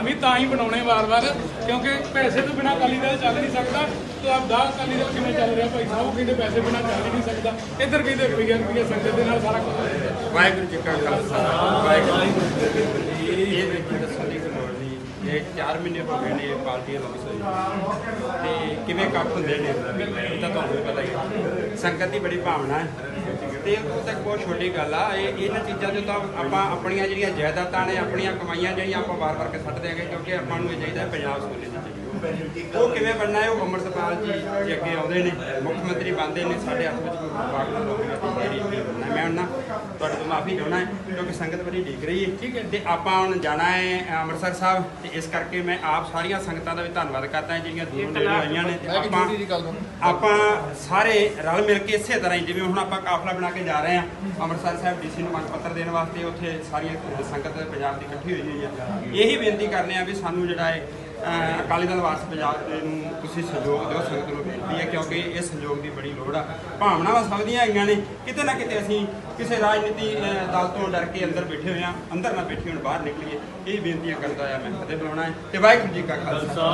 ਪ੍ਰਧਾਨ ਵੀ ਤਾਂ ਹੀ ਬਣਾਉਣੇ ਵਾਰ-ਵਾਰ ਕਿਉਂਕਿ ਪੈਸੇ ਤੋਂ ਬਿਨਾ ਅਕਾਲੀ ਦਲ ਚੱਲ ਨਹੀਂ ਸਕਦਾ ਤੇ ਆਪ ਦਾ ਅਕਾਲੀ ਦਲ ਕਿਵੇਂ ਚੱਲ ਰਿਹਾ ਭਾਈ ਸਾਹਿਬ? ਕਹਿੰਦੇ ਪੈਸੇ ਬਿਨਾ ਚੱਲ ਨਹੀਂ ਸਕਦਾ। ਇੱਧਰ ਕਹਿੰਦੇ ਰੁਪਈਆ ਰੁਪਈਆ ਸੰਗਤ ਦੇ ਨਾਲ ਸਾਰਾ ਕੁਝ ਵਾਹਿਗੁਰੂ ਜੀ ਕਾ ਖਾਲਸਾ। ਵਾਹਿਗੁਰੂ ਜੀ ਕੀ ਫਤਿਹ। ਇਹ ਵਿੱਚ ਦੀ ਇਹ 4 ਮਹੀਨੇ ਹੋ ਗਏ ਨੇ ਇਹ ਪਾਰਟੀ ਅਨਾਉਂਸ ਤੇ ਕਿਵੇਂ ਕੱਟ ਹੁੰਦੇ ਨੇ? ਤਾਂ ਤੁਹਾਨੂੰ ਪਤਾ ਹੀ ਸੰਗਤ ਦੀ ਬੜੀ ਭਾਵਨਾ ਹੈ। ਤੇ ਉਹ ਤੱਕ ਬਹੁਤ ਛੋਟੀ ਗੱਲ ਆ। ਇਹ ਇਹਨਾਂ ਚੀਜ਼ਾਂ ਤੋਂ ਤਾਂ ਆਪਾਂ ਆਪਣੀਆਂ ਜਿਹੜੀਆਂ ਜਾਇਦਾਦਾਂ ਨੇ, ਆਪਣੀਆਂ ਕਮਾਈਆਂ ਜਿਹੜੀਆਂ ਆਪਾਂ ਵਾਰ-ਵਾਰ ਕੇ ਸੱਟ ਦਿਆਂਗੇ ਕਿਉਂਕਿ ਆਪਾਂ ਨੂੰ ਇਹ ਚਾਹੀਦਾ ਪੰਜਾਬ ਸੋਨੇ ਉਹ ਕਿਵੇਂ ਬਣਨਾ ਹੈ, ਉਹ ਅੰਮ੍ਰਿਤਪਾਲ ਜੀ ਜੇ ਅੱਗੇ ਆਉਂਦੇ ਨੇ, ਮੁੱਖ ਮੰਤਰੀ ਬਣਦੇ ਨੇ ਸਾਡੇ ਹੱਥ ਵਿੱਚ ਕੋਈ ਵਾਕ ਨਾ ਜਿਹੜੀ ਤੁਹਾਡੇ ਤੋਂ ਮਾਫੀ ਚਾਹੁੰਦਾ ਹਾਂ ਕਿਉਂਕਿ ਸੰਗਤ ਬੜੀ ਡੀਕ ਰਹੀ ਹੈ। ਠੀਕ ਹੈ। ਤੇ ਆਪਾਂ ਹੁਣ ਜਾਣਾ ਹੈ ਅੰਮ੍ਰਿਤਸਰ ਸਾਹਿਬ ਤੇ ਇਸ ਕਰਕੇ ਮੈਂ ਆਪ ਸਾਰੀਆਂ ਸੰਗਤਾਂ ਦਾ ਵੀ ਧੰਨਵਾਦ ਕਰਦਾ ਹਾਂ ਜਿਹੜੀਆਂ ਦੂਰੋਂ ਨੇੜੇ ਆਈਆਂ ਨੇ। ਤੇ ਆਪਾਂ ਆਪਾਂ ਸਾਰੇ ਰਲ ਮਿਲ ਕੇ ਇਸੇ ਤਰ੍ਹਾਂ ਹੀ ਜਿਵੇਂ ਹੁਣ ਆਪਾਂ ਕਾਫਲਾ ਬਣਾ ਕੇ ਜਾ ਰਹੇ ਹਾਂ ਅੰਮ੍ਰਿਤਸਰ ਸਾਹਿਬ ਡੀਸੀ ਨੂੰ ਮੰਗ ਪੱਤਰ ਦੇਣ ਵਾਸਤੇ ਉੱਥੇ ਸਾਰੀਆਂ ਸੰਗਤ ਪੰਜਾਬ ਦੀ ਇਕੱਠੀ ਹੋਈ ਹੋਈ ਆ ਇਹੀ ਬੇਨਤੀ ਕਰਨੇ ਆ ਵੀ ਸਾਨੂੰ ਜਿਹੜਾ ਹੈ ਅਕਾਲੀ ਦਲ ਵਾਸ ਪੰਜਾਬ ਦੇ ਨੂੰ ਤੁਸੀਂ ਸਹਿਯੋਗ ਦਿਓ, ਸੰਗਤ ਨੂੰ ਬੇਨਤੀ ਹੈ, ਕਿਉਂਕਿ ਇਹ ਸਹਿਯੋਗ ਦੀ ਬੜੀ ਲੋੜ ਆ। ਭਾਵਨਾਵਾਂ ਸਭ ਦੀਆਂ ਆਈਆਂ ਨੇ। ਕਿਤੇ ਨਾ ਕਿਤੇ ਅਸੀਂ ਕਿਸੇ ਰਾਜਨੀਤੀ ਦਲ ਤੋਂ ਡਰ ਕੇ ਅੰਦਰ ਬੈਠੇ ਹੋਏ ਆ ਅੰਦਰ ਨਾ ਬੈਠੇ ਹੁਣ, ਬਾਹਰ ਨਿਕਲੀਏ, ਇਹ ਬੇਨਤੀਆਂ ਕਰਦਾ ਆ ਮੈਂ ਫਤਿਹ ਬੁਲਾਉਣਾ ਹੈ। ਤੇ ਵਾਹਿਗੁਰੂ ਜੀ ਕਾ ਖਾਲਸਾ।